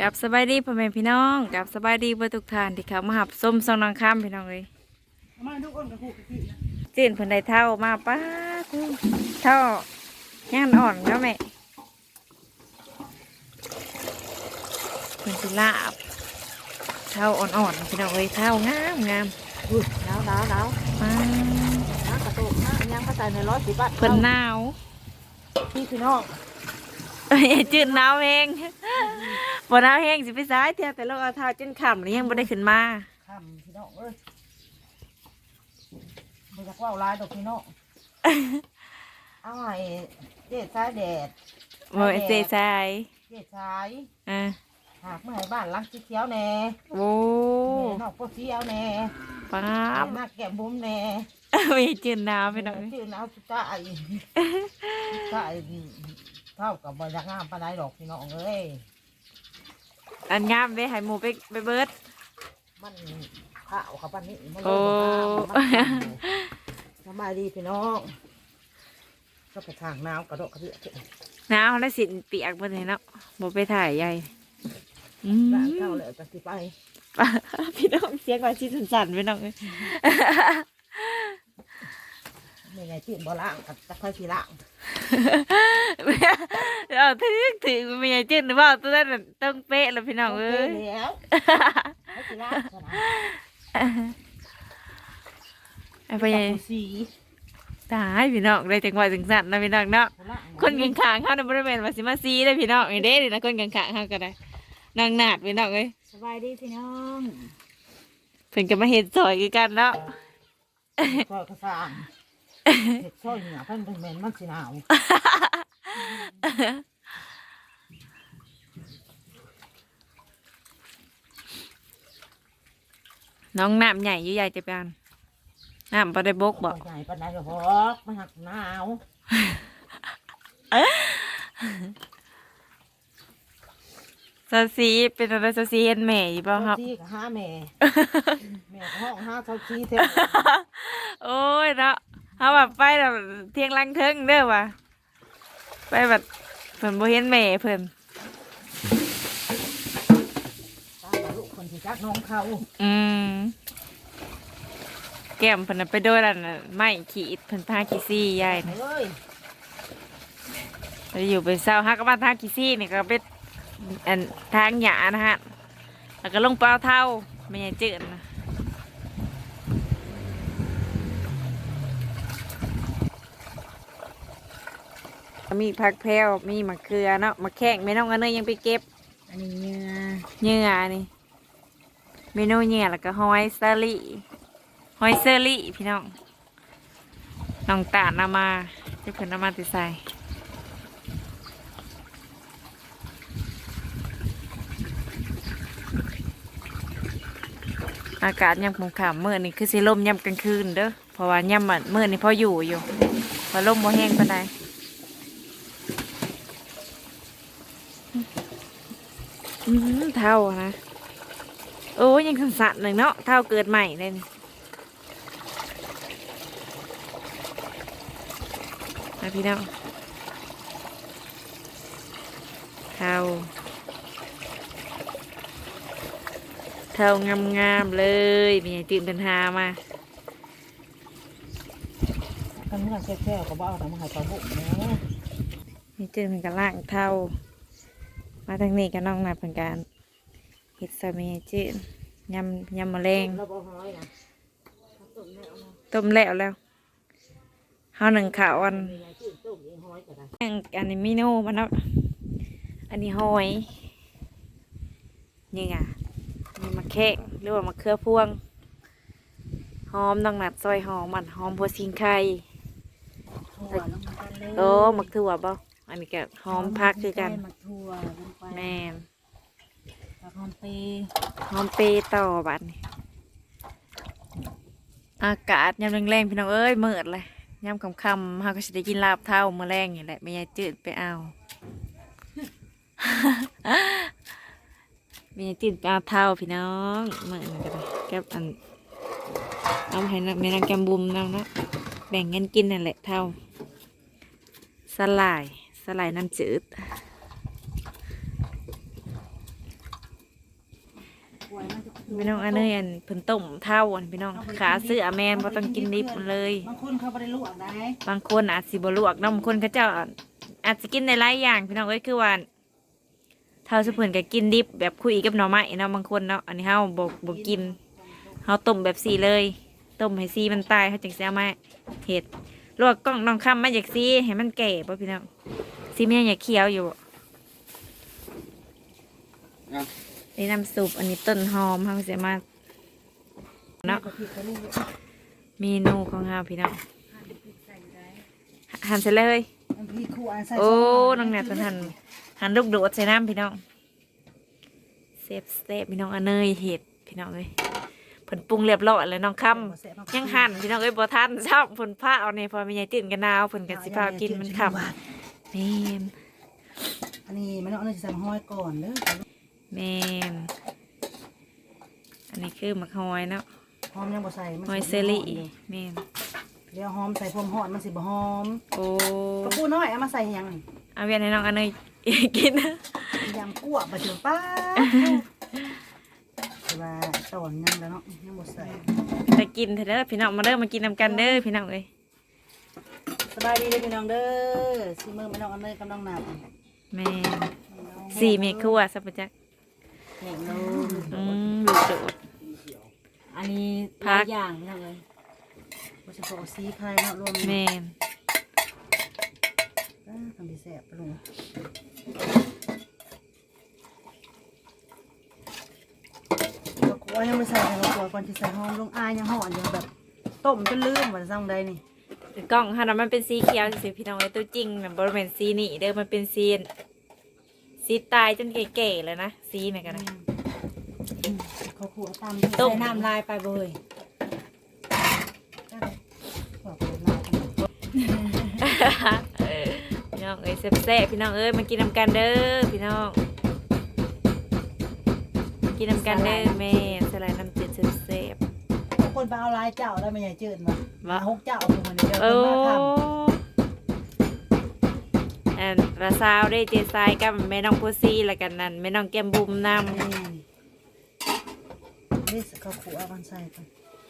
กับสบายดีพ่อแม่พี่น้องกับสบายดีเพื่อทุกท่านที่เขามาหับส้มซองนางข้ามพี่น้องเลยมาทุกคนกับคู่กับพี่นะจีนเพิ่นได้เท่ามาป้าทูเท่าย่างอ่อนแล้วแม่เพิ่นสิลาบเท่าอ่อนๆพี่น้องเลยเท่างามงามอุ้ยหนาวหนาวหนาวมาน้ำกระตุกน้ำยังก็ใส่ในร้อยสิบบาทเพิ่นหนาวพี่พี่น้องเอ้ยจืดหนาวเอง บ่หนาวแห้งสิไปซ้ายเที่ยวแต่เราเอาเท้าจนค่ำแล้วยังบ่ได้ขึ้นมาทำพี่น้องเอ้ยไม่อยากว่าวลายดอกพี่น้องเอาไอ้เจ๊สายแดดบ่เซซายเจ๊สายอะหากเมื่อให้บ้านหลังสีเขียวแน่โอ้แม่นอกโพเขียวแน่ป้าแม่บหน้าแก้มบุ้มแน่มีจืดหนาวพี่น้องเอ้ยชื่อเอาสุดท้ายสุดท้ายเท่ากับบอยากงามปานใดดอกพี่น้องเอ้ย อันงามเด้ให้หมูไปไปเบิด มันข้าวกับปันนี้มันโอ้เลยบ่งามมันสบายดีพี่น้องก็ไปทางน้ำกระโดดกระเดื่อขึ้นหนาวแล้วสินเปียกเบิดเลยเนาะบ่ไปถ่ายใหญ่อืม ร้านเข้าเลยจะสิไปพี่น้องเสียงว่าสิสั่นๆพี่น้องเอ้ยไม่ไงตื่นบ่ล่างกับจะค่อยสีล่าง เอาถึงถึงมีไงจืดหรือเปล่าตัวนั้นน่ะต้องเป๊ะแล้วพี่น้องเอ้ยโคแล้วค่อยสีล่างซะนะไอ้พ่อใหญ่จับผู้สีตายพี่น้องได้จังหวะจังสั่นนะพี่น้องเนาะบ่ล่างคนกินขางๆเขาในบริเวณว่าสิมาซีได้พี่น้องไอ้เด้ดินะคนกินขางๆเขาก็ได้นางหนาดพี่น้องเอ้ยสบายดีพี่น้องเพิ่นก็มาเห็ดซอยคือกันเนาะซอยกระซาง เห็ดซอยเหนือเพิ่นเป็นเหม็นมันสีหนาวน้องน้ำใหญ่อยู่ใหญ่จะเป็นน้ำปลาได้บกบอกใหญ่ปานใดก็พอกมันหักหนาวซาซีเป็นอะไรซาซีเห็นแม่อยู่เปล่าครับเซาซีกับห้าแม่แม่ก็ห้องห้าเซาซีเท่าโอ้ยเนาะ เขาแบบไปแบบเที่ยงลังเทิงเด้อว่ะไปแบบเพิ่นบ่เห็นแม่เพิ่นตากับลูกคนที่จักน้องเขาอืมแก้มเพิ่นน่ะไปโดนอันน่ะไม้ขีดเพิ่นพาขี้ซี่ยายนะเอ้ยไปอยู่เป็นเศร้าฮักก็มาทางขี้ซี่นี่ก็เป็นอันทางหยานะฮะแล้วก็ลงเปล่าเท่าไม่ใช่จืดนะ มีผักแพรวมีมะเขือเนาะมะแข้งไม่น้องอันเนยยังไปเก็บอันนี้เนื้อเหยื่อนี่เมนูเหยื่อแล้วก็หอยเซอรี่หอยเซอรี่พี่น้องน้องตาลนำมาจะเพิ่นนำมาติใส่อากาศยามคงขำมื่อนี่คือสิลมยามกลางคืนเด้อเพราะว่ายามมันมื่อนี่พออยู่อยู่พอลมบ่แห้งปานใดอืม เท่านะ โอ้ยยังสั่นๆหนึ่งเนาะเท่าเกิดใหม่เลยนี่มาพี่น้องเท่าเท่างามๆเลยมีไอติมเป็นหามากันเมื่อแค่ๆก็บ่เอาแต่มาให้ปลาบุกเนาะมีจืดเป็นกันล่างเท่า มาทางนี้ก็น้องนัดเป็นการเห็ดซาเมจืดยำยำมะเร็งแล้วบ่ห้อยนะต้มแล้วแล้วเฮาหนึ่งข่าวอันมีไงชื่อต้มเองห้อยก็ได้อันอันนี้เมนูมันเนาะอันนี้หอยนี่ไงมีมะแขกหรือว่ามะเขือพวงหอมต้องหนัดซอยหอมมันหอมพัวซิงไข่ถั่วลงไปเลยโอ้มะถั่วบ่ อันนี้ก็หอมพักคือกันมักถั่วลงไปแม่นกับหอมเปรหอมเปรย์ต่อบัดนี้อากาศยามแรงๆพี่น้องเอ้ยมืดเลยยามค่ำๆเฮาก็สิได้กินลาบเท่ามื้อแรงนี่แหละไม่ยายจืดไปเอามีติดปลาเท่าพี่น้องเหมือนกันเลยแกับอันเอาให้นักแม่นางแกมบุมน้ำเนาะแบ่งเงินกินนั่นแหละเท่าสลาย สลายน้ำจืดป่วยมันจะพี่น้องอันนี้อันเพิ่นต้มเท่าอันพี่น้องขาเสื้อแมนบ่ต้องกินดิบมันเลยบางคนเขาไม่ได้ลวกได้บางคนอาจสิบ่ลวกเนาะบางคนเขาเจ้าอาจจะกินในหลายอย่างพี่น้องเอ้ยคือว่าเท่าสุเพิ่นก็กินดิบแบบคุยกับหน่อไม้เนาะบางคนเนาะอันนี้เฮาบ่บ่กินเฮาต้มแบบสีเลยต้มให้สีมันตายเฮาจึงสิเอามาเฮ็ดลวกกล้องน้องคำมาจากสีให้มันแก่บ่พี่น้อง สีมันยังอยากเคี้ยวอยู่บ่นี่น้ำซุปอันนี้ต้นหอมเฮาสิมาเนาะก็ผิดก็ลูกเมนูของเฮาพี่น้องหั่นเสร็จเลยมันพี่ครูอันใส่โอ้น้องแนทเพิ่นหั่นหั่นลูกโดดใส่น้ำพี่น้องเซฟเซฟพี่น้องอันเนยเห็ดพี่น้องเอ้ยเพิ่นปรุงเรียบร้อยแล้วน้องคำยังหั่นพี่น้องเอ้ยบ่ทันชอบเพิ่นพาเอาในพอมีใหญ่ตื่นกันหนาวเพิ่นก็สิพากินมันค่ำ แม่นอันนี้มันเอาเนื้อใส่ห้อยก่อนเด้อแม่นอันนี้คือมะฮอยเนาะหอมยังบ่ใส่มันฮอยเซอรี่แม่นเดี๋ยวหอมใส่พรมหอดมันสิบ่หอมโอ้กระปูน้อยเอามาใส่ยังนี่เอาเวียนให้น้องอันเนยกินนะยำกั่วบะเจือป้าแต่ว่าตอนยังแล้วเนาะยังบ่ใส่ไปกินเถอะเด้อพี่น้องมาเด้อมากินนำกันเด้อพี่น้องเอ้ยส บายดีเลยพี่น้องเด้อซีมือไม่น้องอันเลยกับน้องหนาบแม่นสี่เมครัวสัพพจักแห้งนูนอืมลูกโดด อันนี้พักหลายอย่างพี่น้องเลยบ่สิขอซีไข่เนาะรวมแม่นอ่าทำดีแซ่บปะลุงก็กลัวยังไม่ใส่เลยกลัวก่อนที่ใส่หอมลงอายยังห่อนอยู่แบบต้มจนลืมว่าจะสั่งใดนี่ กล้องฮะนะมันเป็นสีเขียวสิพี่น้องไอ้ยตัวจริงน่ะบริเวณสีนี่เด้อมันเป็นสีสีตายจนแก่ๆเลยนะสีนี่กันนะเขาขัวตามต้มใส่น้ำลายไปบ่ยขอบคุณมากพี่น้องเอ้ยแซ่บๆพี่น้องเอ้ยมากินนำกันเด้อพี่น้อง กินนำกันเด้อแม่สลายน้ำจืดแซ่บ คนไปเอาลายเจ้าแล้วไม่ใหญ่จืดมาๆว่าหกเจ้าคนเดียวโอ้คนมาทอันละซาวได้เจซายกับแม่น้องโพซี่แล้วกันนั่นแม่น้องแก้มบุมนำำนี่นี่เขาขัวมันใส่กัน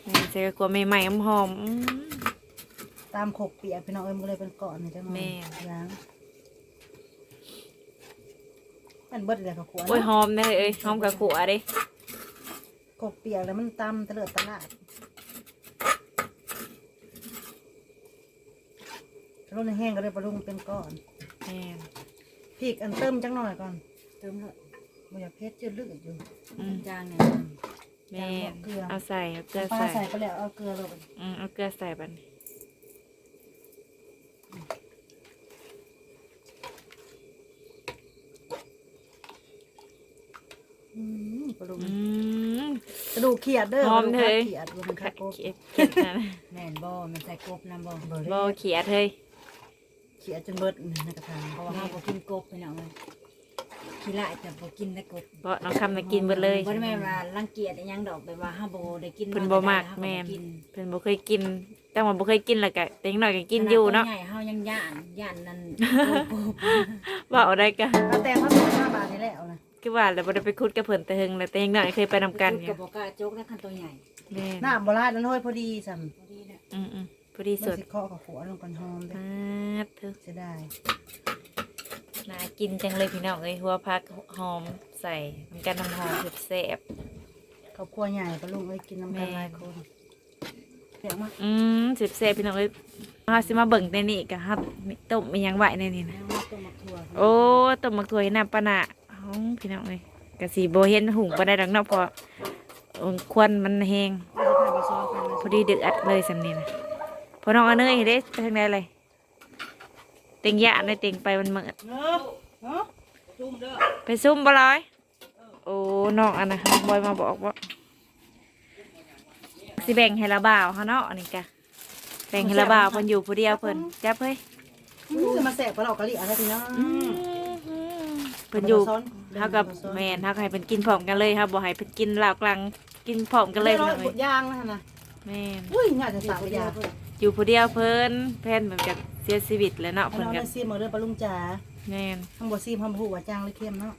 นี่เจอกลัวใหม่ๆหอมๆอื้อตามขบเปียกพี่น้องเอ้ยมันก็เลยเป็นเกาะนี่จังหน่อยแม่ ล้างมันเบิดเลยเขาขัวโอ้ยหอมเลยเอ้ยหอมกับขัวเด้ขบเปียกแล้วมันตำตะเลิดตะลาด รุ่นแห้งก็เลยปรุงเป็นก้อนแม่นพริกอันเติมจังหน่อยก่อนเติมเถอะบ่อยากเผ็ดจืดลืดอยู่อืมจางเนี่ยแม่นเกลือเอาใส่เอาเกลือปลาใส่ ใส่ไปแล้วเอาเกลือลงอืมเอาเกลือใส่บัดนอืมปรุงอืม กระดูกเขียดเด้อหอมเลยกระดูกเขียดรวมเข็ค่ะดโกเข็ดเข็ดนะแม่นบ่มันใส่กบน้ำบ่บ่บ่เขียดเฮ้ย เขียดจนเบิดในกระถางเพราะว่าเฮาบ่กินกบพี่น้องเลยขี้ละแต่บ่กินแต่กบบ่น้องคำน่ะกินเบิดเลยบ่ได้แม่นว่ารังเกียจอิหยังดอกแบบว่าเฮาบ่ได้กินเพิ่นบ่มักเฮาแม่นกินเพิ่นบ่เคยกิน แต่ว่าบ่เคยกินแล้วก็แต่ยังน้อยก็กินอยู่เนาะขดตัวใหญ่เฮายังย่านย่านนั่นกบว่าเอาได้ก็เอาแต่เขาเป็นห้าบาทนี่แหละเอานะคือว่าแล้วบ่ได้ไปคุดกับเพิ่นแต่หึงแล้วแต่ยังน้อยเคยไปนำกันอกัยู่บบ่กล้าจกแล้วคันตัวใหญ่แม่นหน้าโบราณนั้นห้อยพอดีสัมพอดีแล้วอืมอืมพ อดีมันสุดสิเคาะกับหัวลงกันหอมเด้อมาดเถอะเสียดายน่ากินจังเลยพี่น้องเอ้ยหัวผักหอมใส่น้ำกันน้ำหอมแซ่บครอบครัวใหญ่ปะลุงเอ้ยกินน้ำกันหลายคนเสียงมากๆอืมแซ่บๆพี่น้องเอ้ยเฮาสิมาเบิ่งในนี่ก็ฮับต้มมีหยังไหวในนี่นะแล้วเราต้มมักถั่วโอ้ต้มมักถั่วให้น้ำปะนะอ๋อพี่น้องเอ้ยกะสีโบเห็นหุงปะได้ดังเนอกพอเอิ่มควันมันแหงเอาไปผ่านไปซ้อมกันพอดีเดือดเลยสำนีนะ พอน้องเอาเนยเด้ไปทางใดเลยเต็งยะในเต็งไปมันเหมือดเนาะเนาะจุ่มเด้อไปซุ่มบ่ร้อยโอ้น้องอันนะน้องบอยมาบอกว่าสิแบ่งให้ละบ่าวเขาเนาะอันนี้กะแบ่งให้ละบ่าวเพิ่นอยู่ผู้เดียวเพิ่นจับเฮ้ยอืมมาแสบกว่าเรากะลิอะไรพี่น้องเพิ่นอยู่ซ้อนเท่ากับแม่นเท่ากับให้เพิ่นกินพร้อมกันเลยครับบ่ให้เพิ่นกินเหล้ากลางกินพร้อมกันเลยร้พี่อยน้องขเอ้ดยยางนะนะแม่นอุ้ยน่าจะสาวยา อยู่ผู้เดียวเพิ่นแพนเหมือนกับเสียชีวิตแล้วเนาะเอาเพิ่นน้องก็ได้ซีมาเด้อปะลุงจ๋าแม่นทั้งบ่ซีมทั้งบ่ฮู้ว่าจางหรือเค็มเนาะ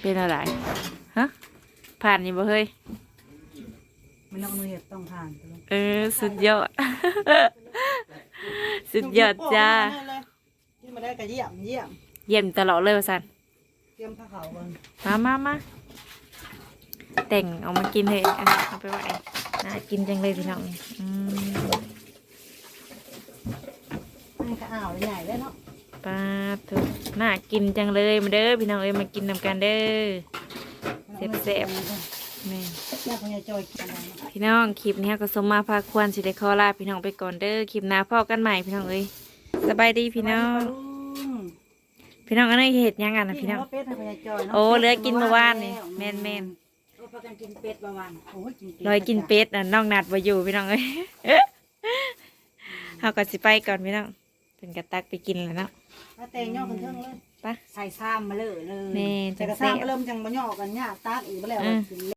เป็นอะไรฮะผ่านนี่บ่เฮ้ยมันนอกมือเห็ดต้องทานไปเลยเออสุดยอด สุดยอดจ้ากินมาได้ก็เยี่ยมเยี่ยมเยี่ยมตลอดเลยว่าสันเตรียมผ้าขาวก่อนมามามาแต่งเอามากินเลยอะเอาไปไว้ น่ากินจังเลยพี่น้องอืมให้ข้าวใหญ่ได้เนาะปลาถูกน่ากินจังเลยมาเด้อพี่น้องเอ้ยมากินนำกันเด้อแซ่บแม่แม่พญาจอยกินอะไรพี่น้องคลิปนี้ก็สมมาพาควรสิได้ขอลาพี่น้องไปก่อนเด้อคลิปหน้าพ่อกันใหม่พี่น้องเอ้ยสบายดีพี่น้อง พี่น้องอันนี้เห็ดหยังกันนะพี่น้องเป็ดให้พญาจอยเนาะโอ้เหลือกินเมื่อวานนี่แม่นแม่นโอ้ พากันกินเป็ดประวันโอ้ยกินเป็ดลอยกินเป็ดน่ะน้องนัดมาอยู่พี่น้องเอ้ยเฮาก็สิไปก่อนพี่น้องเป็นกระตักไปกินแล้วเนาะถ้าแตงย่อกันเทิงเลยไปใส่ซ้ำมาเลยเลยแม่แต่จังกระแซ่ซ้ำบเริ่มจังมาย่อกันยากตากอีกบ่แล้วอืม กิน